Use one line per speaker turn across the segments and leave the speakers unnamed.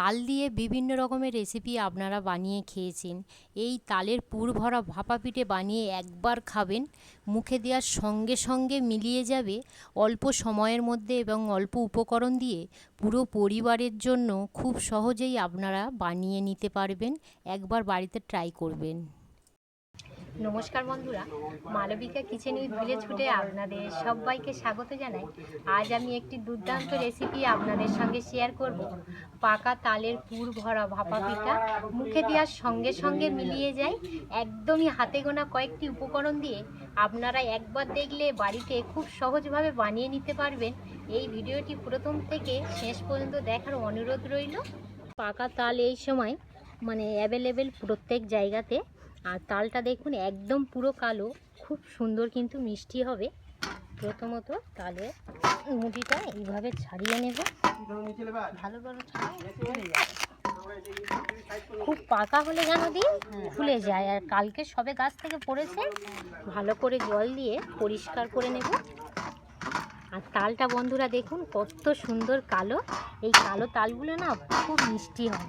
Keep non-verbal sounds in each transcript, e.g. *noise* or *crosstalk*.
তাল দিয়ে বিভিন্ন রকমের রেসিপি আপনারা বানিয়ে খেয়েছেন। এই তালের পুর ভরা ভাপা পিঠে বানিয়ে একবার খাবেন, মুখে দেওয়ার সঙ্গে সঙ্গে মিলিয়ে যাবে অল্প সময়ের মধ্যে এবং অল্প উপকরণ দিয়ে পুরো পরিবারের জন্য খুব সহজেই আপনারা বানিয়ে নিতে পারবেন। একবার বাড়িতে ট্রাই করবেন। নমস্কার বন্ধুরা, মালবিকা কিচেন উইথ ভিলেজ ফুডে আপনাদের সবাইকে স্বাগত জানাই। আজ আমি একটি দুর্দান্ত রেসিপি আপনাদের সঙ্গে শেয়ার করব। পাকা তালের পুর ভরা ভাপা পিঠা, মুখে দেওয়ার সঙ্গে সঙ্গে মিলিয়ে যায়, একদমই হাতে গোনা কয়েকটি উপকরণ দিয়ে আপনারা একবার দেখলে বাড়িতে খুব সহজভাবে বানিয়ে নিতে পারবেন। এই ভিডিওটি প্রথম থেকে শেষ পর্যন্ত দেখার অনুরোধ রইল। পাকা তাল এই সময় মানে অ্যাভেলেবেল প্রত্যেক জায়গাতে আর তালটা দেখুন, একদম পুরো কালো। খুব সুন্দর কিন্তু মিষ্টি হবে। প্রথমত তালের মুটিটা এইভাবে ছাড়িয়ে নেব। ফুলে যাবে। খুব পাকা হলে যেন দিন ফুলে যায়। আর কালকে সবে গাছ থেকে পড়েছে, ভালো করে জল দিয়ে পরিষ্কার করে নেব। আর তালটা বন্ধুরা দেখুন, কত সুন্দর কালো। এই কালো তালগুলো না খুব মিষ্টি হয়।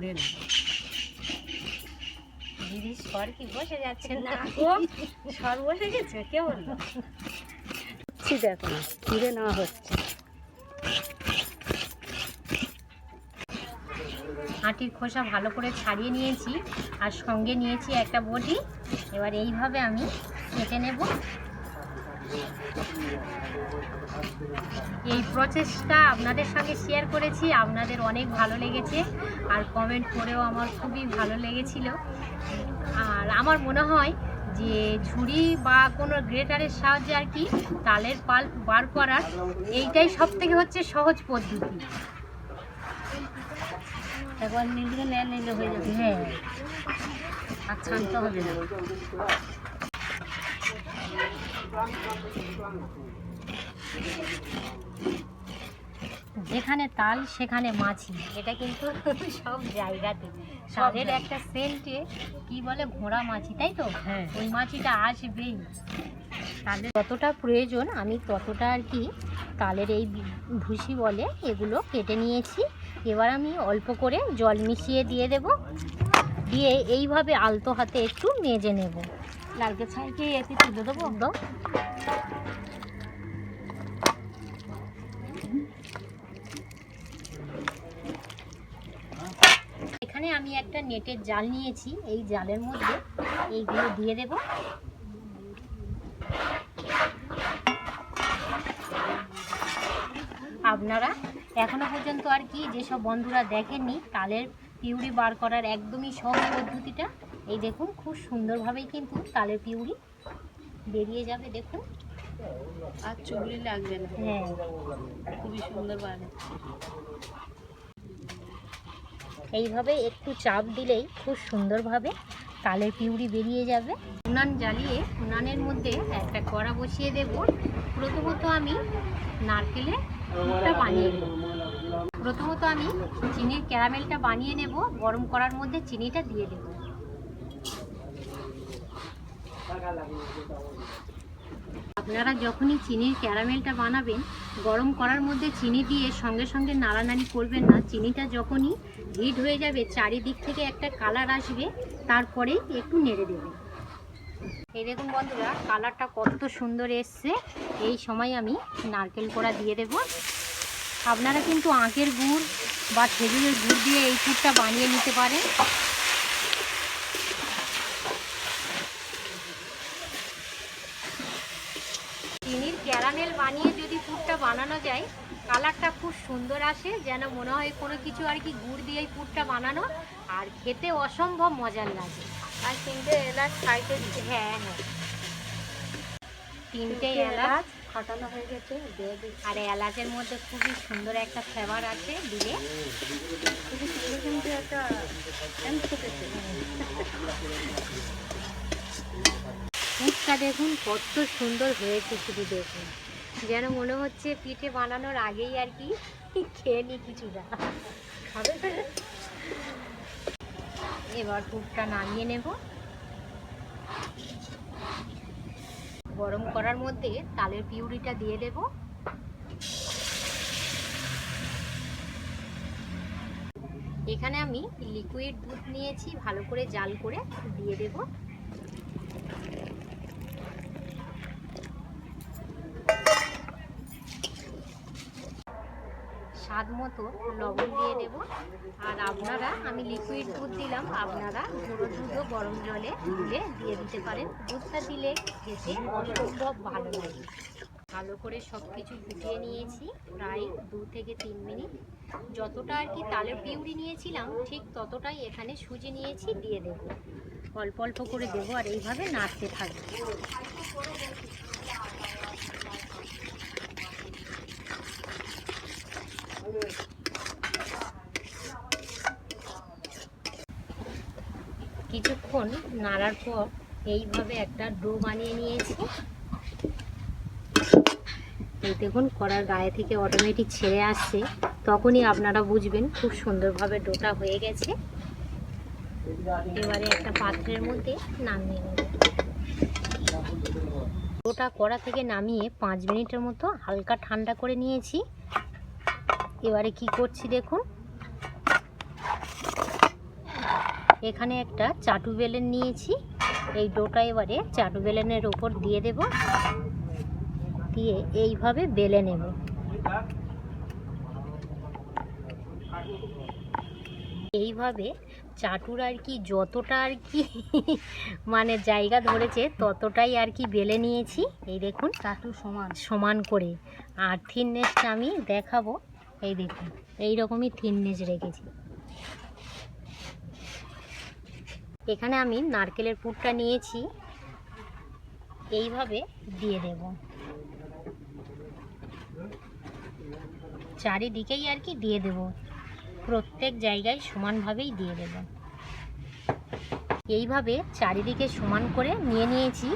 কুড়ে নেব
দিদি সর কি বসে যাচ্ছে না?
সর বসে গেছে? কে বলল? দেখো না কুড়ে নেওয়া হচ্ছে।
আটির খোসা ভালো করে ছাড়িয়ে নিয়েছি আর সঙ্গে নিয়েছি একটা বটি। এবার এইভাবে আমি কেটে নেব। এই প্রসেসটা আপনাদের সঙ্গে শেয়ার করেছি আপনাদের অনেক ভালো লেগেছে আর কমেন্ট করেও আমার খুবই ভালো লেগেছিল। আর আমার মনে হয় যে ঝুড়ি বা কোনো গ্রেটারের সাহায্যে আর কি তালের পাল বার করার এইটাই সব থেকে হচ্ছে সহজ পদ্ধতি।
একবার নিলে নিলে হয়ে যাবে।
হ্যাঁ।
আর ছানতে হবে না।
যেখানে তাল সেখানে মাছি। এটা কিন্তু সব জায়গাতে। তাদের একটা সেন্টে কি বলে ঘোড়া মাছি তাই তো?
হ্যাঁ।
ওই মাছিটা আসবেই। তাদের যতটা প্রয়োজন আমি ততটা আর কি তালের এই ভুসি বলে এগুলো কেটে নিয়েছি। এবার আমি অল্প করে জল মিশিয়ে দিয়ে দেব। দিয়ে এইভাবে আলতো হাতে একটু মেজে নেব।
নারকেল ছাইকে এতে তুলে দেবো।
একদম এখানে আমি একটা নেটের জাল নিয়েছি, এই জালের মধ্যে এইগুলো দিয়ে দেব। আপনারা এখনও পর্যন্ত আর কি যেসব বন্ধুরা দেখেননি, তালের পিউরি বার করার একদমই সহজ পদ্ধতিটা এই দেখুন খুব সুন্দরভাবেই কিন্তু তালের পিউরি বেরিয়ে যাবে দেখুন।
আর চুগলি লাগবে না।
হ্যাঁ।
খুবই সুন্দর বাড়ে
এইভাবে একটু চাপ দিলেই খুব সুন্দরভাবে তালের পিউরি বেরিয়ে যাবে। উনান জ্বালিয়ে উনানের মধ্যে একটা কড়া বসিয়ে দেব। প্রথমত আমি নারকেলে দুধটা বানিয়ে নেব। প্রথমত আমি চিনির ক্যারামেলটা বানিয়ে নেব। গরম করার মধ্যে চিনিটা দিয়ে দেব। আপনারা যখনই চিনির ক্যারামেলটা বানাবেন, গরম করার মধ্যে চিনি দিয়ে সঙ্গে সঙ্গে নাড়ানাড়ি করবেন না। চিনিটা যখনই হিট হয়ে যাবে, চারিদিক থেকে একটা কালার আসবে তারপরেই একটু নেড়ে দেবেন। এই দেখুন বন্ধুরা, কালারটা কত সুন্দর এসছে। এই সময় আমি নারকেল কোড়া দিয়ে দেব। আপনারা কিন্তু আখের গুড় বা খেজুরের গুড় দিয়ে এই পুরটা বানিয়ে নিতে পারেন চিনির ক্যারামেল বানিয়ে যদি পুরটা বানানো যায় কালারটা খুব সুন্দর আসে যেন মনে হয় কোনো কিছু আর কি গুড় দিয়ে পুরটা বানানো আর খেতে অসম্ভব মজার লাগে।
আর তিনটে এলাচ সাইডে
হ্যাঁ হ্যাঁ। তিনটে এলাচ।
ফাটানো হয়ে গেছে
আর এলাচের মধ্যে খুবই সুন্দর একটা ফ্লেভার আছে দিলে।
কিন্তু একটা
দেখুন কত সুন্দর হয়েছে শুধু দেখুন। যেন মনে হচ্ছে পিঠে বানানোর আগেই আর কি খেয়ে নি কিছুটা। এবার পুরটা নামিয়ে নেব। গরম করার মধ্যে তালের পিউরিটা দিয়ে দেব। এখানে আমি লিকুইড দুধ নিয়েছি, ভালো করে জাল করে দিয়ে দেব। স্বাদ মতো লবণ দিয়ে দেব। আর আপনারা, আমি লিকুইড দুধ দিলাম, আপনারা গুঁড়ো দুধও গরম জলে গুলে দিয়ে দিতে পারেন। দুধটা দিলে খেতে অসম্ভব ভালো লাগে। ভালো করে সব কিছু ফুটিয়ে নিয়েছি, প্রায় দু থেকে তিন মিনিট। যতটা আর কি তালের পিউরি নিয়েছিলাম, ঠিক ততটাই এখানে সুজি নিয়েছি, দিয়ে দেব। অল্প অল্প করে দেবো আর এইভাবে নাড়তে থাকবে। কিছুক্ষণ নাড়ার পর এইভাবে একটা ডো বানিয়ে নিয়েছি। এই দেখুন, কড়ার গায়ে থেকে অটোমেটিক ছেড়ে আসছে। তখনই আপনারা বুঝবেন খুব সুন্দরভাবে ডোটা হয়ে গেছে। এবারে একটা পাত্রের মধ্যে নামিয়ে নেব। ডোটা কড়া থেকে নামিয়ে পাঁচ মিনিটের মতো হালকা ঠান্ডা করে নিয়েছি। এবারে কি করছি দেখুন। এখানে একটা চাটু বেলেন নিয়েছি। এই ডোটা এবারে চাটু বেলেনের ওপর দিয়ে দেব। দিয়ে এইভাবে বেলে নেব। এইভাবে চাটুর আর কি যতটা আর কি *laughs* মানে জায়গা ধরেছে ততটাই আর কি বেলে নিয়েছি। এই দেখুন
চাটু সমান।
সমান করে। আর থিননেসটা আমি দেখাবো। এই দেখুন এই রকমই থিননেস রেখেছি। এখানে আমি নারকেলের পুরটা নিয়েছি, এইভাবে দিয়ে দেব। চারিদিকেই আর কি দিয়ে দেব। প্রত্যেক জায়গায় সমানভাবেই দিয়ে দেব। এইভাবে চারিদিকে সমান করে নিয়ে নিয়েছি।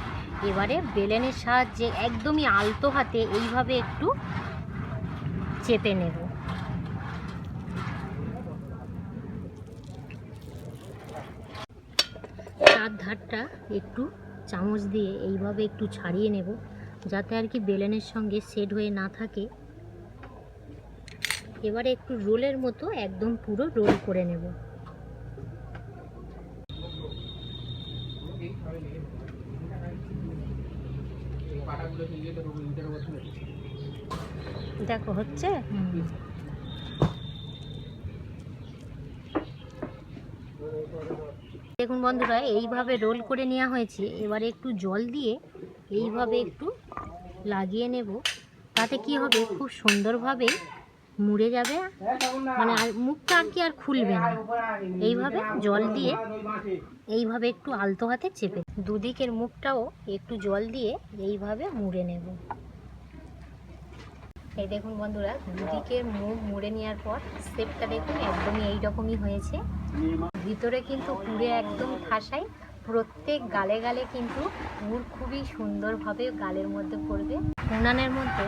এবারে বেলেনের সাহায্যে একদমই আলতো হাতে এইভাবে একটু চেপে নেব। চার ধারটা একটু চামচ দিয়ে এইভাবে একটু ছাড়িয়ে নেব যাতে আর কি বেলেনের সঙ্গে সেট হয়ে না থাকে। এবারে একটু রোলের মতো একদম পুরো রোল করে নেব।
দেখো হচ্ছে?
দেখুন বন্ধুরা, এইভাবে রোল করে নেওয়া হয়েছে। এবারে একটু জল দিয়ে এইভাবে একটু লাগিয়ে নেব। তাতে কি হবে? খুব সুন্দরভাবে মুড়ে যাবে। মানে আর মুখটা আর কি আর খুলবে না। এইভাবে জল দিয়ে এইভাবে একটু আলতো হাতে চেপে দুদিকের মুখটাও একটু জল দিয়ে এইভাবে মুড়ে নেব। এই দেখুন বন্ধুরা, দুদিকের মুখ মুড়ে নেওয়ার পর শেপটা দেখুন একদমই এইরকমই হয়েছে। ভিতরে কিন্তু পুরে একদম ঠাসাই। প্রত্যেক গালে গালে কিন্তু পুর খুবই সুন্দরভাবে গালের মধ্যে পড়বে। উনানের মধ্যে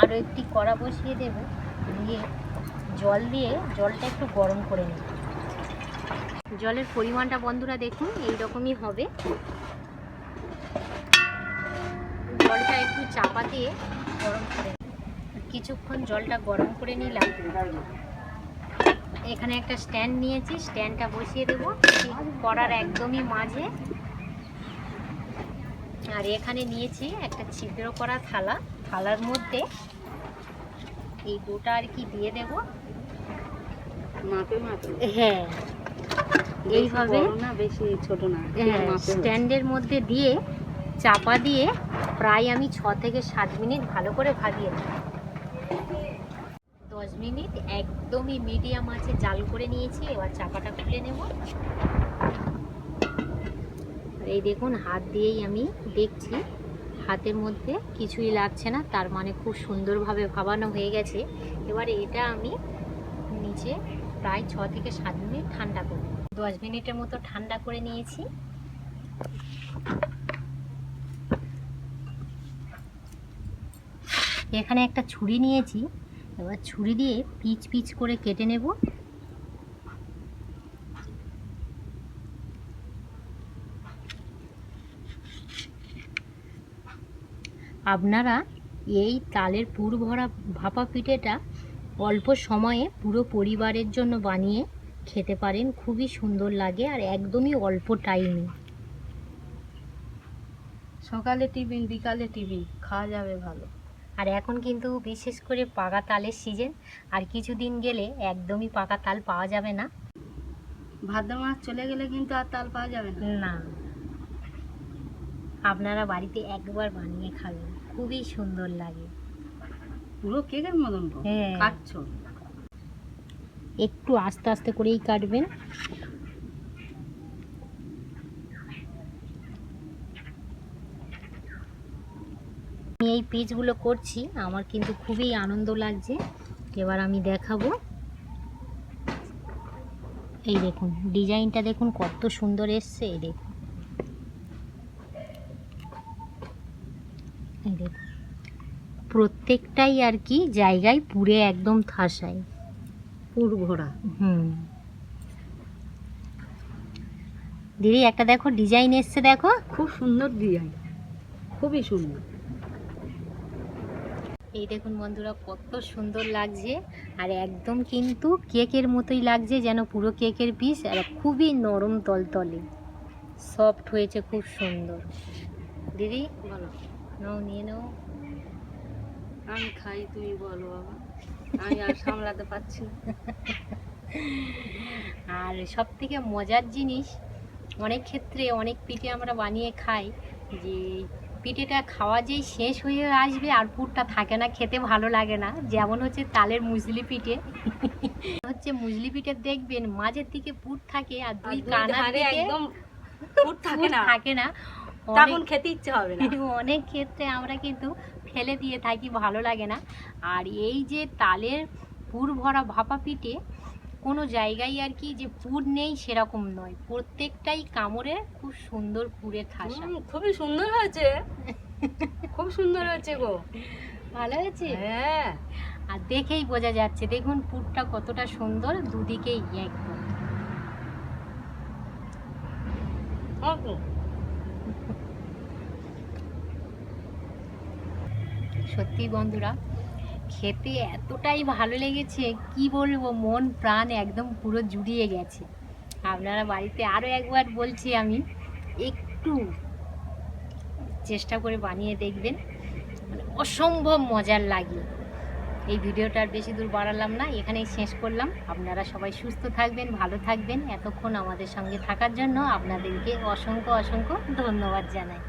আরও একটি কড়া বসিয়ে দেব। দিয়ে জল দিয়ে জলটা একটু গরম করে নেব। জলের পরিমাণটা বন্ধুরা দেখুন এই রকমই হবে। জলটা একটু চাপা দিয়ে গরম করে কিছুক্ষণ জলটা গরম করে নিলাম। এখানে একটা স্ট্যান্ড নিয়েছি স্ট্যান্ডটা বসিয়ে দেবো। কড়ার একদমই মাঝে। আর এখানে নিয়েছি একটা ছিদ্র করা থালা। থালার মধ্যে এই গোটা আর কি দিয়ে দেব। হ্যাঁ। এইভাবে
না বেশি ছোট না
হ্যাঁ স্ট্যান্ডের মধ্যে দিয়ে চাপা দিয়ে প্রায় আমি ছ থেকে সাত মিনিট ভালো করে ভাজিয়ে নেব। দশ মিনিট, একদমই মিডিয়াম আছে, জাল করে নিয়েছি, এবার চাপাটা খুলে নেব। এই দেখুন, হাত দিয়েই আমি দেখছি, হাতের মধ্যে কিছুই লাগছে না, তার মানে খুব সুন্দরভাবে ভাবানো হয়ে গেছে। এবার এটা আমি নিচে প্রায় ছ থেকে সাত মিনিট ঠান্ডা করব। দশ মিনিটের মতো ঠান্ডা করে নিয়েছি। এখানে একটা ছুরি নিয়েছি এবার ছুরি দিয়ে পিচ পিচ করে কেটে নেব। আপনারা এই তালের পুর ভরা ভাপা পিঠেটা অল্প সময়ে পুরো পরিবারের জন্য বানিয়ে খেতে পারেন, খুবই সুন্দর লাগে আর একদমই অল্প টাইমে।
সকালে টিফিন, বিকালে টিফিন, খাওয়া যাবে ভালো।
আর এখন কিন্তু বিশেষ করে পাকা তালের সিজন আর কিছুদিন গেলে একদমই পাকা তাল পাওয়া যাবে না।
ভাদ্র মাস চলে গেলে কিন্তু আর তাল পাওয়া যাবে না।
না। আপনারা বাড়িতে একবার বানিয়ে খাবেন খুবই সুন্দর লাগে।
পুরো কেকের মতন।
হ্যাঁ।
কাটছো।
একটু আস্তে আস্তে করেই কাটবেন। এই পিচগুলো করছি আমার কিন্তু খুবই আনন্দ লাগছে। এবার আমি দেখাবো। এই দেখুন ডিজাইনটা দেখুন কত সুন্দর এসছে এই দেখুন। এই দেখুন প্রত্যেকটাই আর কি জায়গায় পুরে একদম থাসায়
পুর ভরা
হুম। দিদি একটা দেখো ডিজাইন এসছে দেখো।
খুব সুন্দর ডিজাইন খুবই সুন্দর।
এই দেখুন বন্ধুরা কত সুন্দর লাগছে। আর একদম কিন্তু কেকের মতোই লাগছে যেন পুরো কেকের পিস আর খুবই নরম তলতলে। সফট হয়েছে খুব সুন্দর। দিদি
বলো।
নাও নিয়ে নাও।
আমি খাই তুমি বলো বাবা। আমি আর সামলাতে পারছি
আর সব থেকে মজার জিনিস অনেক ক্ষেত্রে অনেক পিঠে আমরা বানিয়ে খাই যে পিঠেটা খাওয়া যেই শেষ হয়ে আসবে আর পুরটা থাকে না খেতে ভালো লাগে না। যেমন হচ্ছে তালের মুজলি পিঠে। *laughs* হচ্ছে মুজলি পিঠে দেখবেন মাঝের দিকে পুর থাকে আর দুই
দুই
কানার
একদম *laughs* পুর থাকে না।
থাকে না।
তখন খেতে ইচ্ছে হবে না। *laughs*
অনেক ক্ষেত্রে আমরা কিন্তু ফেলে দিয়ে থাকি ভালো লাগে না। আর এই যে তালের পুর ভরা ভাপা পিঠে কোনো জায়গায় আর কি যে পুর নেই সেরকম নয়। প্রত্যেকটাই কামড়ে খুব সুন্দর পুরে ঠাসা।
খুবই সুন্দর হয়েছে। খুব সুন্দর হয়েছে গো।
ভালো হয়েছে?
হ্যাঁ।
আর দেখেই বোঝা যাচ্ছে দেখুন পুরটা কতটা সুন্দর দুদিকেই একদম। সত্যি বন্ধুরা খেতে এতটাই ভালো লেগেছে, কি বলব? মন, প্রাণ একদম পুরো জুড়িয়ে গেছে। আপনারা বাড়িতে আরও একবার বলছি আমি, একটু চেষ্টা করে বানিয়ে দেখবেন। মানে অসম্ভব মজার লাগে। এই ভিডিওটা আর বেশি দূর বাড়ালাম না, এখানেই শেষ করলাম। আপনারা সবাই সুস্থ থাকবেন, ভালো থাকবেন। এতক্ষণ আমাদের সঙ্গে থাকার জন্য আপনাদেরকে অসংখ্য অসংখ্য ধন্যবাদ জানাই।